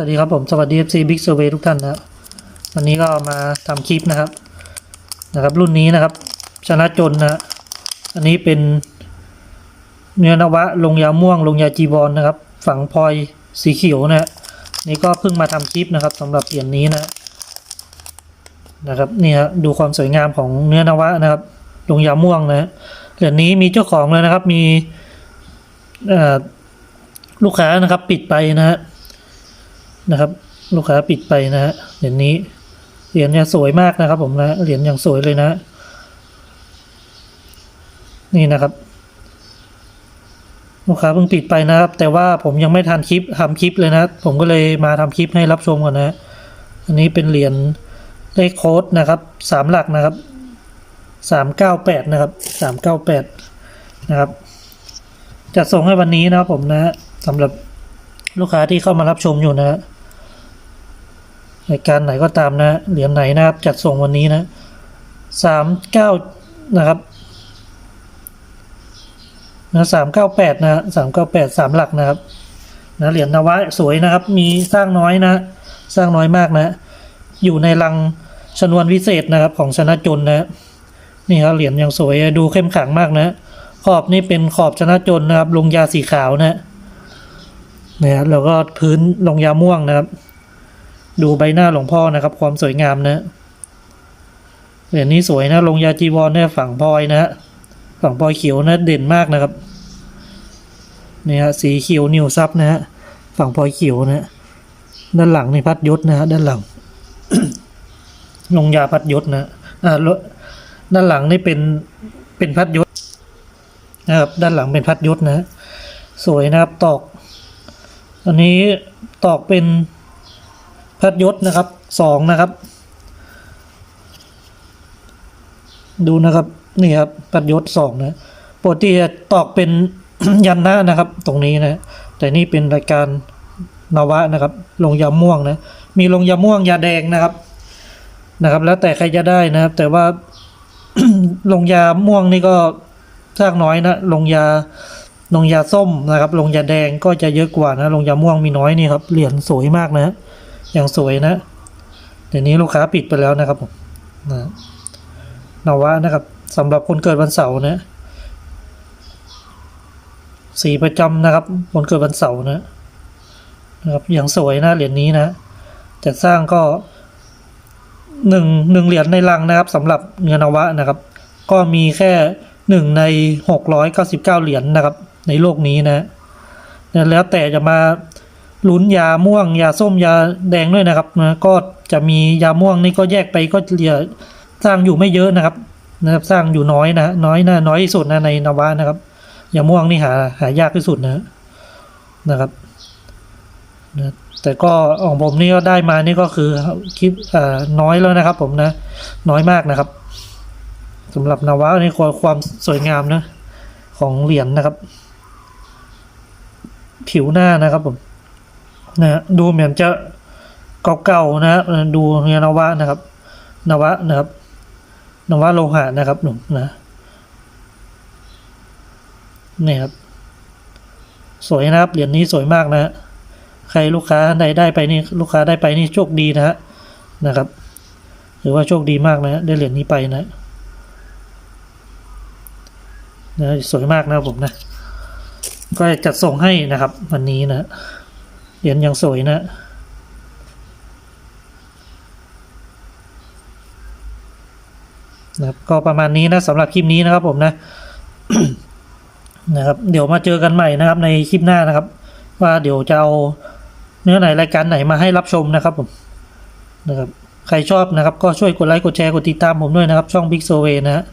วัสดีครับผม สวัสดี FC Big Survey ทุกท่านนะครับวันนี้ก็มาทำคลิปนะครับ นะครับ รุ่นนี้นะครับ ชนะจนนะฮะอันนี้เป็น เนื้อนวะลงยาม่วง ลงยาจีบอลนะครับ ฝังพลอยสีเขียวนะฮะนี่ก็เพิ่งมาทำคลิปนะครับสำหรับเหรียญนี้นะนะครับนี่ฮะดูความสวยงามของเนื้อนวะนะครับ ลงยาม่วงนะเหรียญนี้มีเจ้าของเลยนะครับมีอ่อลูกค้านะครับปิดไปนะฮะ นะครับ ลูกค้าปิดไปนะฮะเหรียญนี้เหรียญเนี่ยสวยมากนะครับ ผมนะเหรียญอย่างสวยเลยนะ นี่นะครับ ลูกค้าเพิ่งปิดไปนะครับ แต่ว่าผมยังไม่ทันคลิปทำคลิปเลยนะ ผมก็เลยมาทำคลิปให้รับชมก่อนนะ อันนี้เป็นเหรียญเลขโค้ดนะครับสามหลักนะครับสามเก้าแปดนะครับสามเก้าแปดนะครับจะส่งให้วันนี้นะครับผมนะสำหรับลูกค้าที่เข้ามารับชมอยู่นะฮะ รายการไหนก็ตามนะเหรียญไหนนะครับจัดส่งวันนี้นะสามเก้านะครับนะสามเก้าแปดนะสามเก้าแปดสามหลักนะครับนะเหรียญนวะสวยนะครับ มีสร้างน้อยนะ สร้างน้อยมากนะ อยู่ในรังชนวนวิเศษนะครับ ของชนะจนนะนี่ครับเหรียญยังสวยดูเข้มขลังมากนะ ขอบนี่เป็นขอบชนะจนนะครับลงยาสีขาวนะนะครับแล้วก็พื้นลงยาม่วงนะครับ ดูใบหน้าหลวงพ่อนะครับ ความสวยงามนะเหรียญนี้สวยนะลงยาจีวรเนี่ยฝั่งพลอยนะฮะฝั่งพลอยเขียวนะเด่นมากนะครับเนี่ยฮะสีเขียวนิวซับนะฮะฝั่งพลอยเขียวนะฮะด้านหลังในพัดยศนะฮะด้านหลัง ลงยาพัดยศนะอ่าด้านหลังนี่เป็นเป็นพัดยศนะครับด้านหลังเป็นพัดยศนะฮะสวยนะครับตอก อันนี้ตอกเป็น พัดยศนะครับสองนะครับ ดูนะครับนี่ครับพัดยศสองนะปกติจะตอกเป็นยันหน้านะครับ ตรงนี้นะ แต่นี่เป็นรายการนวะนะครับ ลงยาม่วงนะ มีลงยาม่วงยาแดงนะครับนะครับ แล้วแต่ใครจะได้นะครับ แต่ว่าลงยาม่วงนี่ก็สร้างน้อยนะ ลงยาลงยาส้มนะครับ ลงยาแดงก็จะเยอะกว่านะ ลงยาม่วงมีน้อยนี่ครับ เหรียญสวยมากนะ อย่างสวยนะเดี๋ยวนี้ลูกค้าปิดไปแล้วนะครับผมนะนวะนะครับสำหรับคนเกิดวันเสาร์นะสีประจำนะครับคนเกิดวันเสาร์นะนะครับอย่างสวยนะเหรียญนี้นะจะสร้างก็หนึ่งหนึ่งเหรียญในลังนะครับสำหรับเงินนวะนะครับ ก็มีแค่หนึ่งในหกร้อยเก้าสิบเก้าเหรียญนะครับ ในโลกนี้นะแล้วแต่จะมา ลุ้นยาม่วง ยาส้มยาแดงด้วยนะครับนะก็จะมียาม่วงนี่ก็แยกไปก็เหลือสร้างอยู่ไม่เยอะนะครับนะครับ สร้างอยู่น้อยนะน้อยนะน้อยที่สุดนะในนวะนะครับยาม่วงนี่หาหายากที่สุดนะนะครับนะแต่ก็ของผมนี่ก็ได้มานี่ก็คือคิดอ่าน้อยแล้วนะครับ ผมนะ น้อยมากนะครับสำหรับนวะในควความสวยงามนะ ของเหรียญนะครับ ผิวหน้านะครับผม นะดูเหมือนจะเก่าๆนะฮะดูเนื้อนวะนะครับ นวะนะครับ นวะโลหะนะครับหนุ่มนะนี่ครับ สวยนะครับเหรียญนี้สวยมากนะฮะใครลูกค้าใดได้ไปนี่ลูกค้าได้ไปนี่โชคดีนะฮะนะครับถือว่าโชคดีมากนะฮะได้เหรียญนี้ไปนะนะสวยมากนะครับผมนะ ก็จัดส่งให้นะครับ วันนี้นะ เหรียญยังสวยนะนะครับก็ประมาณนี้นะสำหรับคลิปนี้นะครับผมนะนะครับเดี๋ยวมาเจอกันใหม่นะครับในคลิปหน้านะครับ ว่าเดี๋ยวจะเอาเนื้อไหนรายการไหนมาให้รับชมนะครับผมนะครับใครชอบนะครับก็ช่วยกดไลค์กดแชร์กดติดตามผมด้วยนะครับ ช่อง Big s o w a y นะฮะ